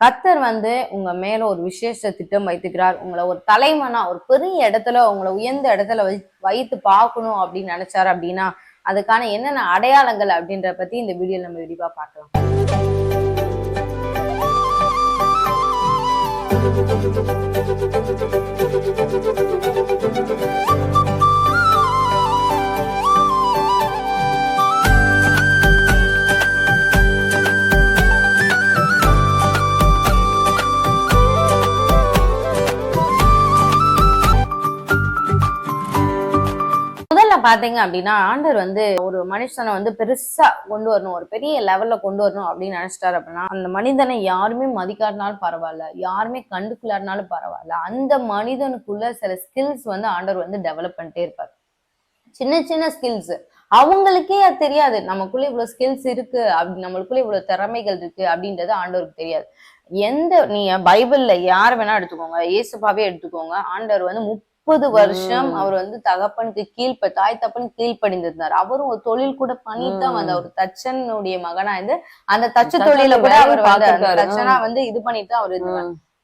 கத்தர் வந்து உங்க மேல ஒரு விசேஷ திட்டம் வைத்துக்கிறார் உங்களை ஒரு தலைமனா ஒரு பெரிய இடத்துல உங்களை உயர்ந்த இடத்துல வை வைத்து பார்க்கணும் அப்படின்னு நினைச்சாரு அப்படின்னா அதுக்கான என்னென்ன அடையாளங்கள் அப்படின்ற பத்தி இந்த வீடியோ நம்ம விரிவா பார்க்கலாம். முதல்ல பாத்தீங்க அப்படின்னா ஆண்டர் வந்து ஒரு மனுஷனை வந்து பெருசா கொண்டு வரணும் ஒரு பெரிய லெவல்ல கொண்டு வரணும் அப்படின்னு நினைச்சிட்டாரு அப்படின்னா அந்த மனிதனை யாருமே மதிக்காட்டினாலும் பரவாயில்ல யாருமே கண்டுக்குள்ளாருனாலும் பரவாயில்ல. அந்த மனிதனுக்குள்ள சில ஸ்கில்ஸ் வந்து ஆண்டவர் வந்து டெவலப் பண்ணிட்டே இருப்பார். சின்ன சின்ன ஸ்கில்ஸ் அவங்களுக்கே அது தெரியாது. நமக்குள்ள இவ்வளவு ஸ்கில்ஸ் இருக்கு அப்படி நம்மளுக்குள்ள இவ்வளவு திறமைகள் இருக்கு அப்படின்றது ஆண்டவருக்கு தெரியாது. எந்த நீ பைபிள்ல யார் வேணா எடுத்துக்கோங்க இயேசுப்பாவே எடுத்துக்கோங்க ஆண்டவர் வந்து முப்பது வருஷம். அவர் வந்து தகப்பனுக்கு கீழ்ப்ப தாய் தப்பன் கீழ்ப்படிந்திருந்தார் அவரும் ஒரு தொழில் கூட பண்ணிட்டு. வந்த ஒரு தச்சனுடைய மகனா இருந்து அந்த தச்சு தொழில கூட அவர். தச்சனா வந்து இது பண்ணிட்டு அவர் இது.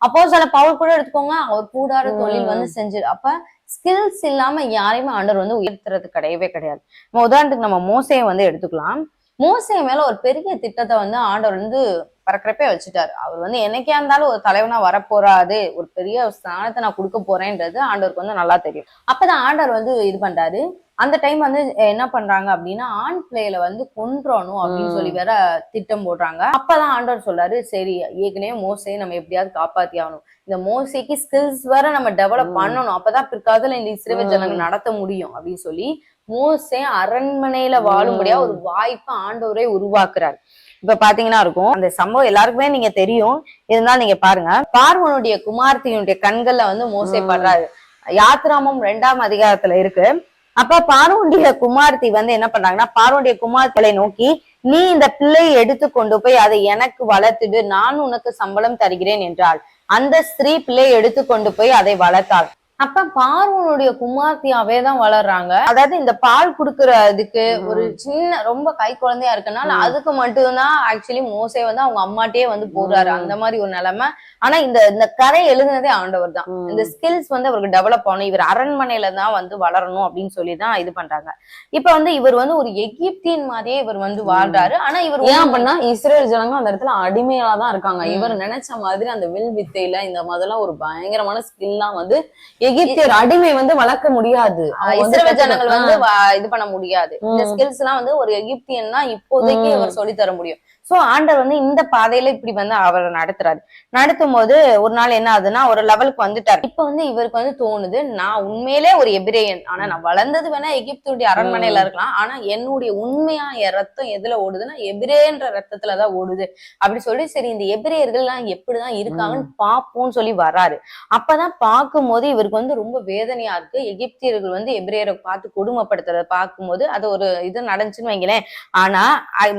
அப்போ சில பவுல் கூட எடுத்துக்கோங்க அவர் கூடார தொழில். வந்து செஞ்சு அப்ப ஸ்கில்ஸ் இல்லாம யாரையுமே ஆண்டவர் வந்து உயர்த்துறது கிடையவே கிடையாது நம்ம உதாரணத்துக்கு நம்ம மோசையை வந்து எடுத்துக்கலாம் மோசைய மேல ஒரு பெரிய திட்டத்தை வந்து ஆண்டவர் வந்து பறக்கிறப்பே வச்சுட்டாரு. அவர் வந்து என்னைக்கா இருந்தாலும் ஒரு தலைவனா வரப்போறாது ஒரு பெரிய ஸ்தானத்தை நான் கொடுக்க போறேன்றது ஆண்டவருக்கு வந்து நல்லா தெரியும். அப்பதான் ஆண்டவர் வந்து இது பண்றாரு. அந்த டைம் வந்து என்ன பண்றாங்க அப்படின்னா ஆண் பிள்ளையில வந்து கொன்றணும் அப்படின்னு. சொல்லி வேற திட்டம் போடுறாங்க. அப்பதான் ஆண்டவர் சொல்றாரு சரி ஏற்கனவே மோசையை நம்ம எப்படியாவது காப்பாத்தி ஆகணும். இந்த மோசைக்கு ஸ்கில்ஸ் வேற நம்ம டெவலப். பண்ணணும். அப்பதான் பிற்காலத்துல இந்த இஸ்ரேல் ம். ஜனங்கள் நடத்த முடியும் அப்படின்னு சொல்லி மோசே அரண்மனையில வாழும்படியா ஒரு வாய்ப்பை ஆண்டவரே உருவாக்குறாரு. இப்ப பாத்தீங்கன்னா இருக்கும். அந்த சம்பவம் எல்லாருக்குமே நீங்க தெரியும். இருந்தாலும் நீங்க பாருங்க. பார்வனுடைய குமார்த்தியினுடைய கண்கள்ல வந்து மோசே ம். படுறாரு. யாத்ராமம் ரெண்டாம் அதிகாரத்துல இருக்கு. அப்ப பார்வனுடைய குமார்த்தி வந்து என்ன பண்றாங்கன்னா பார்வனுடைய குமார்த்திகளை நோக்கி நீ இந்த பிள்ளையை எடுத்து கொண்டு போய் அதை எனக்கு வளர்த்துடு. நான் உனக்கு சம்பளம் தருகிறேன் என்றாள். அந்த ஸ்திரீ பிள்ளையை எடுத்து கொண்டு போய் அதை வளர்த்தாள். அப்ப பார்வனுடைய குமார்த்தியாவே தான் வளர்றாங்க அதாவது இந்த பால் குடுக்கறதுக்கு ஒரு சின்ன ரொம்ப கை குழந்தையா இருக்கனால. அதுக்கு மட்டும்தான் ஆக்சுவலி மோசே வந்து அவங்க அம்மாட்டே வந்து போறாரு. அந்த மாதிரி ஒரு நிலைமை ஆனா இந்த இந்த கரை எழுதுனதே ஆண்டவர் தான். இந்த ஸ்கில்ஸ் வந்து அவருக்கு டெவலப் ஆகணும் இவர் அரண்மனையில தான் வந்து வளரணும் அப்படின்னு சொல்லி தான் இது பண்றாங்க. இப்ப வந்து இவர் வந்து ஒரு எகிப்தியன் மாதிரியே இவர் வந்து வாழ்றாரு. ஆனா இவர் ஏன் அப்படின்னா இஸ்ரேல் ஜனங்க அந்த இடத்துல அடிமையா தான் இருக்காங்க. இவர் நினைச்ச மாதிரி அந்த வில் வித்தையில இந்த மாதிரிலாம் ஒரு பயங்கரமான ஸ்கில்லாம் வந்து எகிப்தியர் அடிமை வந்து வளர்க்க முடியாது. இஸ்ரேல் ஜனங்கள் வந்து இது பண்ண முடியாது. இந்த. ஸ்கில்ஸ் எல்லாம் வந்து ஒரு எகிப்தியன் தான் இப்போதைக்கு ம். அவர் சொல்லி தர முடியும். சோ ஆண்டவர் வந்து இந்த பாதையில இப்படி வந்து அவர் நடத்துறாரு. நடத்தும் போது ஒரு நாள் என்ன ஆகுதுன்னா ஒரு லெவலுக்கு வந்துட்டாரு. இப்ப வந்து இவருக்கு வந்து தோணுது நான் உண்மையிலே ஒரு எபிரேயன். ஆனா நான் வளர்ந்தது வேணா எகிப்துடைய அரண்மனையில இருக்கலாம். ஆனா என்னுடைய உண்மையான ரத்தம் எதுல ஓடுதுன்னா எபிரேன்ற ரத்தத்துலதான் ஓடுது. அப்படி சொல்லி சரி இந்த எபிரேயர்கள் எல்லாம் எப்படிதான் இருக்காங்கன்னு பாப்போம்னு சொல்லி வராரு. அப்பதான் பார்க்கும்போது இவருக்கு வந்து ரொம்ப வேதனையா இருக்கு. எகிப்தியர்கள் வந்து எபிரேயரை பார்த்து கொடுமைப்படுத்துறத பார்க்கும்போது அது ஒரு இது நடந்துச்சுன்னு வைங்களேன். ஆனா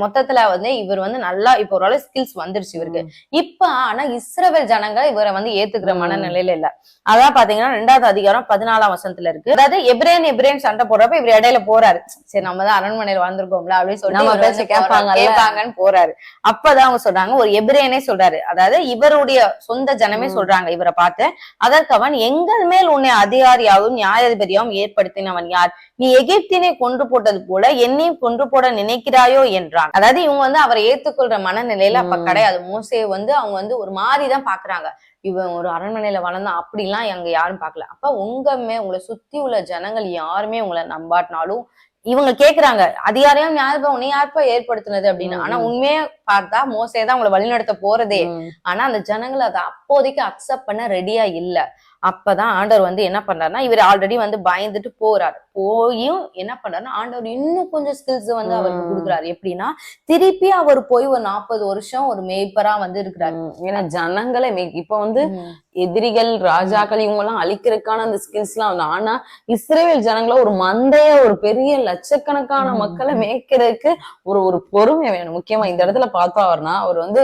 மொத்தத்துல வந்து இவர் வந்து நல்லா இப்ப ஓரளவு ஸ்கில்ஸ் வந்துருச்சு இவருக்கு. இப்ப ஆனா இஸ்ரவேல் ஜனங்க இவரை வந்து ஏத்துக்கிற. மனநிலையில இல்ல. அதான் பாத்தீங்கன்னா ரெண்டாவது அதிகாரம் பதினாலாம் வசனத்துல இருக்கு. அதாவது எபிரேன் எபிரேன் சண்டை போடுறப்ப இவர் இடையில போறாரு. சரி நம்ம தான் அரண்மனையில வந்திருக்கோம்ல அப்படின்னு பேச்ச வந்து போறாரு. கேட்பாங்கல்ல. கேட்பாங்கன்னு போறாரு. அப்பதான் அவங்க சொல்றாங்க ஒரு எபிரேனே சொல்றாரு. அதாவது இவருடைய சொந்த ஜனமே. சொல்றாங்க இவரை பார்த்து. அதற்கு அவன் எங்கள் மேல் உன்னை அதிகாரியாகவும் நியாயாதிபதியாகவும் ஏற்படுத்தினவன் யார்? நீ எகிப்தினை கொன்று போட்டது போல என்னையும் கொன்று போட நினைக்கிறாயோ என்றான். அதாவது இவங்க வந்து அவரை ஏத்துக்கொள்ற மனநிலையில அப்ப. கிடையாது. மோசே வந்து அவங்க வந்து ஒரு மாதிரிதான் பாக்குறாங்க. இவன் ஒரு அரண்மனையில வளர்ந்தான் அப்படிலாம் அங்க யாரும் பார்க்கல அப்ப உங்கமே உங்களை சுத்தி உள்ள ஜனங்கள் யாருமே உங்களை நம்பாட்டினாலும் இவங்க கேக்குறாங்க அதிகாரியம் நியாயப்பா உன்னை யாருப்பா ஏற்படுத்தினது? அப்படின்னு. ஆனா. உண்மையா பார்த்தா மோசே தான் உங்களை வழிநடத்த போறதே. ஆனா அந்த ஜனங்கள் அதை அப்போதைக்கு அக்செப்ட் பண்ண ரெடியா இல்ல. அப்பதான் ஆண்டவர் வந்து என்ன பண்றாருன்னா இவர் ஆல்ரெடி வந்து பயந்துட்டு போறாரு போயும் என்ன பண்றாருன்னா ஆண்டவர் இன்னும் கொஞ்சம் ஸ்கில்ஸ் வந்து அவருக்கு. கொடுக்குறாரு எப்படின்னா திருப்பி அவர் போய் ஒரு நாற்பது வருஷம் ஒரு மேய்ப்பரா வந்து இருக்கிறாரு. ஏன்னா ஜனங்களே இப்ப வந்து. எதிரிகள் ராஜாக்கள் இவங்க எல்லாம் அழிக்கிறதுக்கான அந்த ஸ்கில்ஸ் எல்லாம் வந்து. ஆனா இஸ்ரேல் ஜனங்கள ஒரு மந்தைய ஒரு பெரிய லட்சக்கணக்கான. மக்களை மேய்க்கிறதுக்கு ஒரு ஒரு பொறுமை வேணும். முக்கியமா இந்த இடத்துல பார்த்தா அவர்னா அவர் வந்து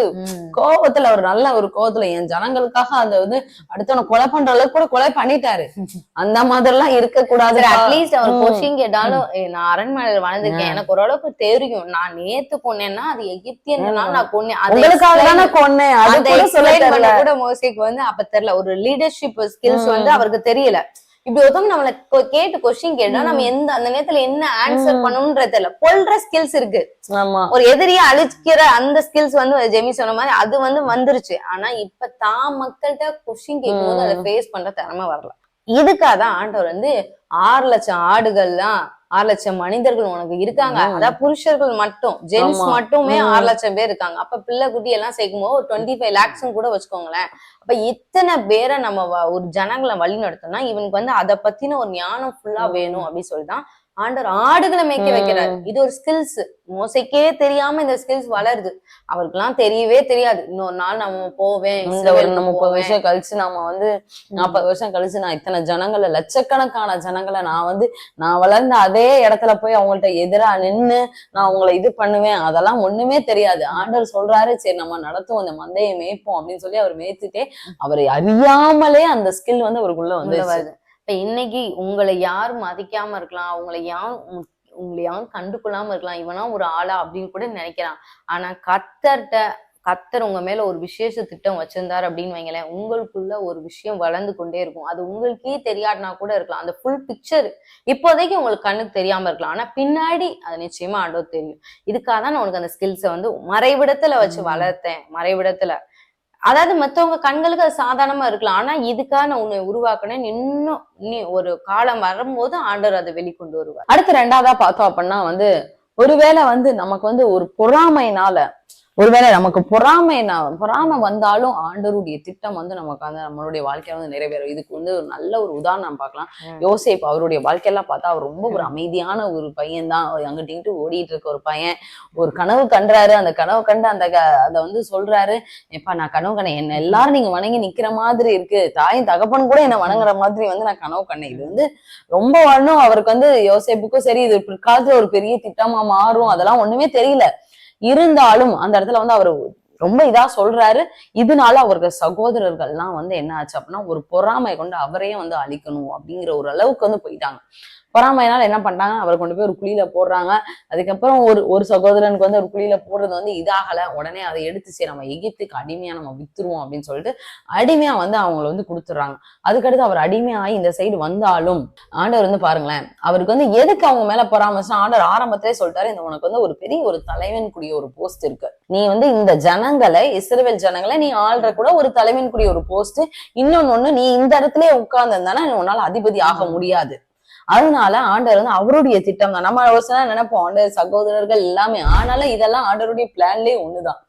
கோபத்துல அவர் நல்ல ஒரு கோபத்துல என் ஜனங்களுக்காக அந்த வந்து அடுத்தவனை கொலை பண்ற அளவுக்கு கூட கொலை பண்ணிட்டாரு. அந்த மாதிரி எல்லாம் இருக்க கூடாது அட்லீஸ்ட் அவர். கொஸ்டின் கேட்டாலும் "ஏய், நான் அரண்மனையில வளர்ந்துருக்கேன் எனக்கு ஓரளவுக்கு தெரியும். நான் நேத்து கொன்னேன்னா அது எகிப்தியனால நான் கொன்னேன். அதை உங்களுக்காக explain- தானே கொன்னேன் கூட மோசிக்கு வந்து அப்ப தெரியல. ஒரு லீடர்ஷிப் ஸ்கில்ஸ். வந்து அவருக்கு தெரியல. இப்படி ஒருத்தவங்க நம்மள கேட்டு கொஸ்டின் கேட்டா. நம்ம எந்த அந்த நேரத்துல என்ன ஆன்சர். பண்ணணும்ன்றது தெரியல. கொல்ற ஸ்கில்ஸ் இருக்கு. ஒரு எதிரியை அழிக்கிற அந்த ஸ்கில்ஸ் வந்து ஜெமி சொன்ன மாதிரி அது வந்து வந்துருச்சு. ஆனா இப்ப தான் மக்கள்கிட்ட கொஸ்டின் கேட்கும்போது அதை ஃபேஸ் பண்ற திறமை வரல. இதுக்காக தான் ஆண்டவர் வந்து ஆறு லட்சம் ஆடுகள்லாம் ஆறு லட்சம் மனிதர்கள் உனக்கு இருக்காங்க. அதான் புருஷர்கள் மட்டும் ஜென்ஸ். மட்டுமே. ஆறு லட்சம் பேர் இருக்காங்க அப்ப பிள்ளை குட்டி எல்லாம் சேர்க்கும் போது ஒரு டுவெண்ட்டி ஃபைவ் லேக்ஸும் கூட வச்சுக்கோங்களேன் அப்ப இத்தனை பேரை நம்ம ஒரு ஜனங்களை வழி நடத்தோம்னா இவனுக்கு வந்து அதை பத்தின ஒரு ஞானம் ஃபுல்லா. வேணும் அப்படின்னு சொல்லிதான் ஆண்டவர் ஆடுகளை மேய்க்க. வைக்கிறாரு. இது ஒரு ஸ்கில்ஸ் மோசைக்கே தெரியாம இந்த ஸ்கில்ஸ் வளருது. அவருக்கெல்லாம் தெரியவே தெரியாது. இன்னொரு நாள் நம்ம போவேன் இந்த ஒரு முப்பது. வருஷம் கழிச்சு நாம வந்து நாற்பது வருஷம் கழிச்சு நான் இத்தனை ஜனங்களை லட்சக்கணக்கான ஜனங்களை நான் வந்து நான் வளர்ந்த அதே இடத்துல போய் அவங்கள்ட்ட எதிரா நின்னு நான் உங்களை இது பண்ணுவேன். அதெல்லாம் ஒண்ணுமே தெரியாது. ஆண்டவர் சொல்றாரு சரி நம்ம நடத்துவோம் அந்த மந்தையை மேய்ப்போம் அப்படின்னு சொல்லி அவர் மேய்த்துட்டே அவரை அறியாமலே அந்த ஸ்கில் வந்து அவருக்குள்ள வந்து வருது. இப்ப இன்னைக்கு உங்களை யாரும் மதிக்காம இருக்கலாம் யாரும் உம் உங்களை யாரும் கண்டுக்கொள்ளாம இருக்கலாம் இவனா ஒரு ஆளா அப்படின்னு கூட நினைக்கிறான் ஆனா கத்தர்ட்ட கத்தர் உங்க மேல ஒரு விசேஷ திட்டம் வச்சிருந்தாரு அப்படின்னு வைங்களேன் உங்களுக்குள்ள ஒரு விஷயம் வளர்ந்து கொண்டே இருக்கும். அது உங்களுக்கே தெரியாதுனா கூட இருக்கலாம். அந்த ஃபுல் பிக்சர் இப்போதைக்கு உங்களுக்கு கண்ணுக்கு தெரியாம இருக்கலாம். ஆனா பின்னாடி அது நிச்சயமா ஆண்டவர் தெரியும். இதுக்காக தான் நான் உனக்கு அந்த ஸ்கில்ஸை வந்து மறைவிடத்துல வச்சு. வளர்த்தேன். மறைவிடத்துல. அதாவது மத்தவங்க கண்களுக்கு அது சாதாரணமா இருக்கலாம். ஆனா இதுக்காக நான் உன்னை உருவாக்கினேன் இன்னும் நீ ஒரு காலம் வரும்போது ஆண்டவர் அதை வெளிக்கொண்டு வருவார். அடுத்து ரெண்டாவதா பார்த்தோம் அப்படின்னா வந்து ஒருவேளை வந்து நமக்கு வந்து ஒரு பொறாமைனால ஒருவேளை நமக்கு பொறாமை பொறாமை வந்தாலும் ஆண்டவருடைய திட்டம் வந்து நமக்கு வந்து நம்மளுடைய வாழ்க்கையில வந்து நிறைவேறும். இதுக்கு வந்து ஒரு நல்ல ஒரு உதாரணம் பார்க்கலாம். யோசேப் அவருடைய வாழ்க்கையெல்லாம் பார்த்தா அவர் ரொம்ப ஒரு அமைதியான ஒரு பையன் தான். அங்கிட்டு ஓடிட்டு இருக்க ஒரு பையன். ஒரு கனவு கண்டாரு. அந்த கனவு கண்டு அந்த க- அதை வந்து சொல்றாரு. எப்பா நான் கனவு கண்டேன் என்ன எல்லாரும் நீங்க வணங்கி நிக்கிற மாதிரி இருக்கு. தாயும் தகப்பன் கூட என்ன வணங்குற மாதிரி வந்து நான் கனவு கண்டேன். இது வந்து ரொம்ப வரணும். அவருக்கு வந்து யோசேப்புக்கும் சரி இது பிற்காலத்துல ஒரு பெரிய திட்டமா மாறும். அதெல்லாம் ஒண்ணுமே தெரியல. இருந்தாலும் அந்த இடத்துல வந்து அவர் ரொம்ப இதா சொல்றாரு. இதனால அவருக்கு சகோதரர்கள்லாம் வந்து என்ன ஆச்சு அப்படின்னா ஒரு பொறாமை கொண்டு அவரையே வந்து அழிக்கணும் அப்படிங்கிற ஒரு அளவுக்கு வந்து போயிட்டாங்க. பொறாமைனால என்ன பண்றாங்க அவரை கொண்டு போய் ஒரு குழியில போடுறாங்க. அதுக்கப்புறம் ஒரு ஒரு சகோதரனுக்கு வந்து ஒரு குழியில போடுறது வந்து இதாகல. உடனே அதை எடுத்து சரி நம்ம எகிப்துக்கு அடிமையா நம்ம வித்துருவோம் அப்படின்னு சொல்லிட்டு அடிமையா வந்து அவங்கள வந்து கொடுத்துட்றாங்க. அதுக்கடுத்து அவர் அடிமையாகி இந்த சைடு வந்தாலும் ஆண்டவர் வந்து பாருங்களேன் அவருக்கு வந்து எதுக்கு அவங்க மேல பொறாமச்சுன்னா ஆண்டவர் ஆரம்பத்திலே சொல்லிட்டாரு இந்த உனக்கு வந்து ஒரு பெரிய ஒரு தலைவன் கூடிய ஒரு போஸ்ட் இருக்கு. நீ வந்து இந்த ஜனங்களை இஸ்ரவேல் ஜனங்களை நீ ஆள்ற கூட ஒரு தலைவன் கூடிய ஒரு போஸ்ட் இன்னொன்னு ஒண்ணு நீ இந்த இடத்துல உட்கார்ந்திருந்தானா உன்னால அதிபதி ஆக முடியாது. அதனால ஆண்டவர் வந்து அவருடைய திட்டம் தான் நம்ம ஒரு சில நினைப்போம் ஆண்டவர் சகோதரர்கள் எல்லாமே ஆனாலும் இதெல்லாம் ஆண்டவருடைய பிளான்லயே ஒண்ணுதான்.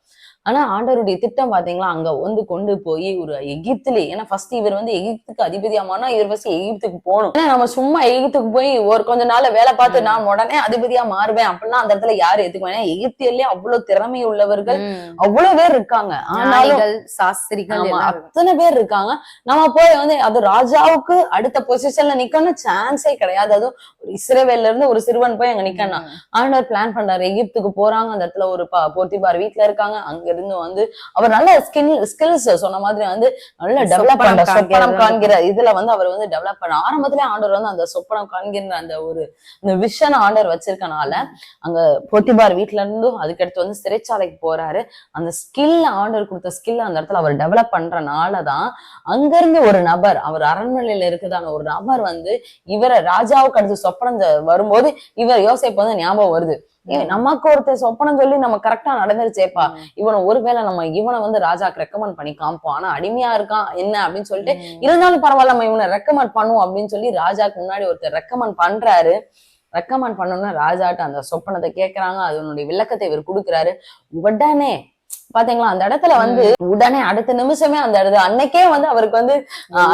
ஆனா ஆண்டவருடைய திட்டம் பாத்தீங்களா? அங்க வந்து கொண்டு போய் ஒரு எகிப்துல ஏன்னா ஃபர்ஸ்ட் இவர் வந்து எகிப்துக்கு அதிபதியாமானா இவர் ஃபர்ஸ்ட் எகிப்துக்கு போகணும். ஏன்னா நம்ம சும்மா எகிப்துக்கு போய் ஒரு கொஞ்ச நாள்ல வேலை பார்த்து. நான் உடனே அதிபதியா மாறுவேன் அப்படிலாம் அந்த இடத்துல யாரு ஏத்துக்குவேன் எகிப்தியர்லயே அவ்வளவு திறமை உள்ளவர்கள். அவ்வளவு பேர் இருக்காங்க. ஆனாலும் சாஸ்திரிகள் அத்தனை பேர் இருக்காங்க. நம்ம போய் வந்து அது ராஜாவுக்கு அடுத்த பொசிஷன்ல நிக்கணும் சான்ஸே கிடையாது. அதுவும் ஒரு இஸ்ரேவேல்ல இருந்து ஒரு சிறுவன் போய் அங்க நிக்கணும். ஆண்டவர் பிளான் பண்றாரு. எகிப்துக்கு போறாங்க. அந்த இடத்துல ஒரு ப- போத்திபார் வீட்ல இருக்காங்க. அங்க இருந்து வந்து அவர் நல்ல ஸ்கில் ஸ்கில்ஸ் சொன்ன மாதிரி வந்து நல்ல டெவலப் பண்ற சொப்பனம். காண்கிற இதுல வந்து அவர் வந்து டெவலப் பண்ண ஆரம்பத்திலே ஆண்டவர் வந்து அந்த சொப்பனம் காண்கிற அந்த ஒரு இந்த விஷன் ஆண்டவர் வச்சிருக்கனால அங்க போத்திபார் வீட்ல இருந்தும் அதுக்கடுத்து வந்து சிறைச்சாலைக்கு போறாரு அந்த ஸ்கில் ஆண்டவர் கொடுத்த ஸ்கில் அந்த இடத்துல அவர் டெவலப் பண்றனாலதான் அங்க இருந்து ஒரு நபர் அவர் அரண்மனையில இருக்குதான ஒரு நபர் வந்து இவரை ராஜாவுக்கு அடுத்து சொப்பனம் வரும்போது இவர் யோசிப்பு வந்து ஞாபகம் வருது ஏ நமக்கு ஒருத்தர் சொப்பனம் சொல்லி நம்ம கரெக்டா நடந்துருச்சேப்பா. இவனை ஒருவேளை நம்ம இவனை வந்து ராஜாக்கு ரெக்கமெண்ட் பண்ணி காமிப்போம். ஆனா அடிமையா இருக்கான் என்ன அப்படின்னு சொல்லிட்டு. இருந்தாலும் பரவாயில்ல நம்ம இவனை ரெக்கமெண்ட் பண்ணுவோம் அப்படின்னு சொல்லி ராஜாக்கு முன்னாடி ஒருத்தர் ரெக்கமெண்ட் பண்றாரு. ரெக்கமெண்ட் பண்ணோம்னா ராஜாட்ட அந்த சொப்பனத்தை கேக்குறாங்க அதனுடைய விளக்கத்தை இவர் கொடுக்குறாரு. உடனே பாத்தீங்களா? அந்த இடத்துல வந்து உடனே அடுத்த நிமிஷமே அந்த இடத்துல அன்னைக்கே வந்து அவருக்கு வந்து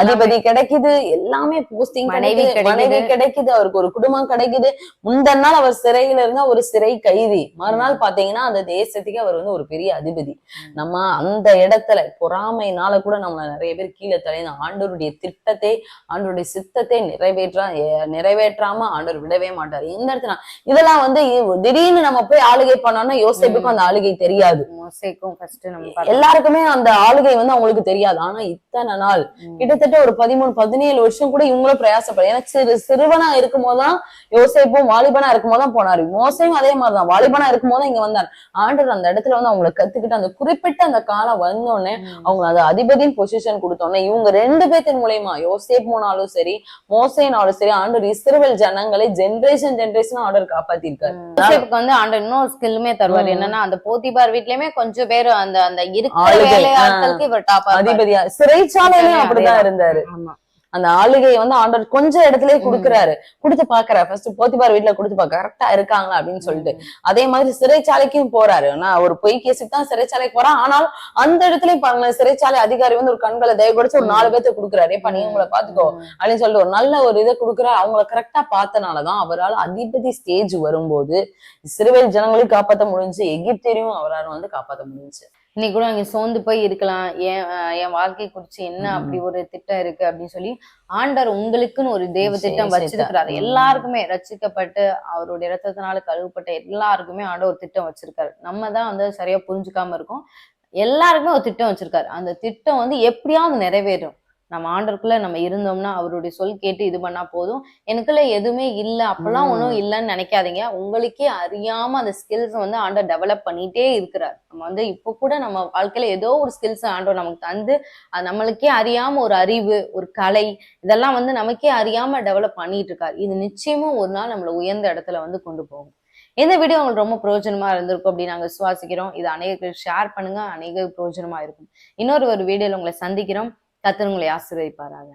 அதிபதி கிடைக்குது. எல்லாமே போஸ்டிங் மனைவி மனைவி கிடைக்குது. அவருக்கு ஒரு குடும்பம் கிடைக்குது. முந்தன நாள் அவர் சிறையில இருந்தா ஒரு சிறை கைதி. மறுநாள் பாத்தீங்கன்னா அந்த தேசத்துக்கு அவர் வந்து ஒரு பெரிய அதிபதி. நம்ம அந்த இடத்துல பொறாமைனால கூட நம்மள நிறைய பேர் கீழே தலை ஆண்டவருடைய திட்டத்தை ஆண்டவருடைய சித்தத்தை நிறைவேற்றா நிறைவேற்றாம ஆண்டவர் விடவே மாட்டார். இந்த இடத்துல இதெல்லாம் வந்து திடீர்னு நம்ம போய் ஆளுகை பண்ணோம்னா யோசிப்புக்கும் அந்த ஆளுகை தெரியாது. மோசைக்கும் ஃபர்ஸ்ட் நம்ம. எல்லாருக்குமே அந்த ஆளுகை வந்து அவங்களுக்கு தெரியாது. ஆனா இத்தனை நாள். கிட்டத்தட்ட ஒரு பதிமூணு பதினேழு வருஷம் கூட இவங்களும் பிரயாசப்பட ஏன்னா சிறு சிறுவனா இருக்கும் போதுதான் யோசேப்பும் வாலிபனா இருக்கும் போதுதான் போனாரு. மோசையும் அதே மாதிரிதான். வாலிபனா இருக்கும் போதுதான் இங்க வந்தார். ஆண்டவர் அந்த இடத்துல வந்து அவங்களை கத்துக்கிட்டு அந்த குறிப்பிட்ட அந்த காலம் வந்தோடனே அவங்க அந்த அதிபதியின் பொசிஷன் கொடுத்தோன்னே இவங்க ரெண்டு பேத்தின் மூலியமா யோசேப் போனாலும் சரி மோசைனாலும் சரி ஆண்டவர் இஸ்ரவேல் ஜனங்களை ஜென்ரேஷன் ஜென்ரேஷன் ஆர்டர் காப்பாத்திருக்காரு. யோசேப்புக்கு வந்து ஆண்டவர் இன்னொரு ஸ்கில்லுமே தருவாரு. என்னன்னா அந்த போத்திபார் வீட்லயுமே கொஞ்சம் பேர் அந்த அந்த இருக்கிற வேலையாட்களுக்கு இவர் டாப்பா அதிபதியா சிறைச்சாலையிலயும் அப்படிதான். இருந்தாரு. ஆமா. அந்த ஆளுகையை வந்து ஆண்டவர் கொஞ்சம் இடத்துலயே கொடுக்குறாரு. கொடுத்து பாக்குறாரு ஃபர்ஸ்ட் போத்திபார் வீட்டுல கொடுத்து பாக்க கரெக்டா இருக்காங்களா அப்படின்னு சொல்லிட்டு. அதே மாதிரி சிறைச்சாலைக்கும் போறாரு. ஆனா ஒரு பொய் கேஸுக்கு தான் சிறைச்சாலைக்கு போறான். ஆனாலும் அந்த இடத்துலயும் பாருங்க சிறைச்சாலை அதிகாரி வந்து ஒரு கண்களை தயவு கொடுத்து ஒரு நாலு பேர்த்த கொடுக்குறாரு. ஏப்பா நீ உங்களை பாத்துக்கோ அப்படின்னு சொல்லிட்டு ஒரு நல்ல ஒரு இதை கொடுக்குறாரு. அவங்கள கரெக்டா பார்த்தனாலதான் அவரால் அதிபதி ஸ்டேஜ் வரும்போது சிறுவேல் ஜனங்களையும் காப்பாத்த முடிஞ்சு எகிப்தியரையும் அவரால் வந்து காப்பாத்த முடிஞ்சு. இன்னைக்கு கூட அங்க சோர்ந்து போய் இருக்கலாம். என் அஹ் என் வாழ்க்கை குறிச்சு என்ன. அப்படி ஒரு திட்டம் இருக்கு அப்படின்னு சொல்லி ஆண்டவர் உங்களுக்குன்னு ஒரு தேவ திட்டம் வச்சிருக்கிறாரு. எல்லாருக்குமே ரச்சிக்கப்பட்டு அவருடைய ரத்தத்தினால கழுவப்பட்ட எல்லாருக்குமே ஆண்டவர் ஒரு திட்டம் வச்சிருக்காரு. நம்ம தான் வந்து சரியா புரிஞ்சுக்காம இருக்கோம். எல்லாருக்குமே ஒரு திட்டம் வச்சிருக்காரு. அந்த திட்டம் வந்து எப்படியாவது நிறைவேறும். நம்ம ஆண்டருக்குள்ள நம்ம இருந்தோம்னா அவருடைய சொல் கேட்டு இது பண்ணா போதும். எனக்குள்ள எதுவுமே இல்ல. அப்பெல்லாம் ம். ஒண்ணும் இல்லைன்னு நினைக்காதீங்க. உங்களுக்கே அறியாம அந்த ஸ்கில்ஸ் வந்து ஆண்டர் டெவலப் பண்ணிட்டே இருக்கிறார். நம்ம வந்து இப்போ கூட நம்ம வாழ்க்கையில ஏதோ ஒரு ஸ்கில்ஸ் ஆண்டவர் நமக்கு தந்து அது நம்மளுக்கே அறியாம ஒரு அறிவு ஒரு கலை இதெல்லாம் வந்து நமக்கே அறியாம டெவலப் பண்ணிட்டு இருக்காரு இது நிச்சயமும் ஒரு நாள் நம்மள உயர்ந்த இடத்துல வந்து கொண்டு போகும். இந்த வீடியோ உங்களுக்கு ரொம்ப பிரயோஜனமா இருந்திருக்கும் அப்படின்னு நாங்க விசுவாசிக்கிறோம். இது அநேகருக்கு ஷேர் பண்ணுங்க. அநேக பிரயோஜனமா இருக்கும். இன்னொரு ஒரு வீடியோல உங்களை சந்திக்கிறோம். கத்தர் உங்களை ஆசீர்வதிப்பாராங்க